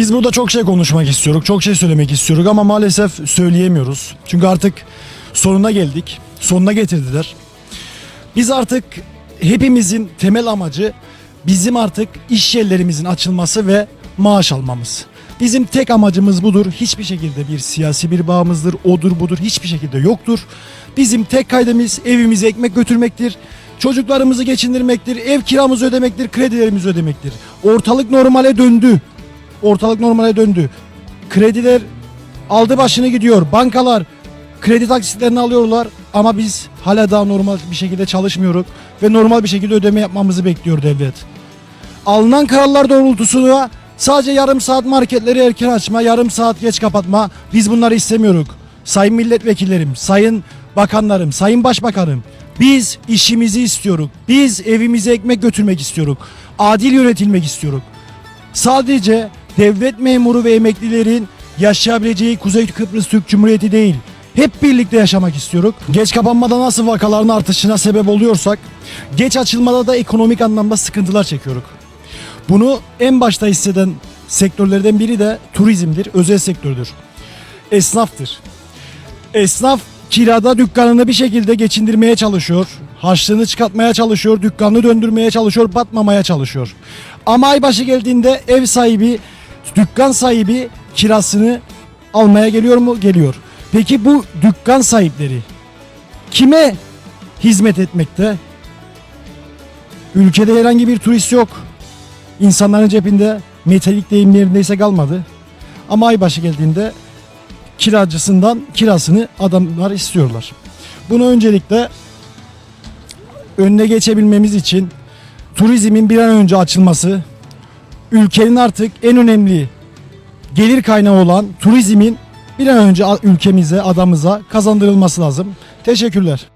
Biz burada çok şey konuşmak istiyoruz, çok şey söylemek istiyoruz ama maalesef söyleyemiyoruz. Çünkü artık sonuna geldik, sonuna getirdiler. Biz artık hepimizin temel amacı bizim artık iş yerlerimizin açılması ve maaş almamız. Bizim tek amacımız budur. Hiçbir şekilde bir siyasi bir bağımızdır, odur budur hiçbir şekilde yoktur. Bizim tek kaydımız evimize ekmek götürmektir. Çocuklarımızı geçindirmektir, ev kiramızı ödemektir, kredilerimizi ödemektir. Ortalık normale döndü. Ortalık normale döndü. Krediler aldı başını gidiyor. Bankalar kredi taksitlerini alıyorlar ama biz hala daha normal bir şekilde çalışmıyoruz ve normal bir şekilde ödeme yapmamızı bekliyor devlet. Alınan kararlar doğrultusunda sadece yarım saat marketleri erken açma, yarım saat geç kapatma biz bunları istemiyoruz. Sayın milletvekillerim, sayın bakanlarım, sayın başbakanım biz işimizi istiyoruz. Biz evimize ekmek götürmek istiyoruz. Adil yönetilmek istiyoruz. Sadece devlet memuru ve emeklilerin yaşayabileceği Kuzey Kıbrıs Türk Cumhuriyeti değil. Hep birlikte yaşamak istiyoruz. Geç kapanmada nasıl vakaların artışına sebep oluyorsak, geç açılmada da ekonomik anlamda sıkıntılar çekiyoruz. Bunu en başta hisseden sektörlerden biri de turizmdir, özel sektördür. Esnaftır. Esnaf kirada dükkanını bir şekilde geçindirmeye çalışıyor. Harçlığını çıkartmaya çalışıyor, dükkanını döndürmeye çalışıyor, batmamaya çalışıyor. Ama ay başı geldiğinde ev sahibi, dükkan sahibi kirasını almaya geliyor mu? Geliyor. Peki bu dükkan sahipleri kime hizmet etmekte? Ülkede herhangi bir turist yok. İnsanların cebinde metalik deyim yerindeyse kalmadı. Ama ay başı geldiğinde kiracısından kirasını adamlar istiyorlar. Bunu öncelikle önüne geçebilmemiz için turizmin bir an önce açılması, ülkenin artık en önemli gelir kaynağı olan turizmin bir an önce ülkemize, adamıza kazandırılması lazım. Teşekkürler.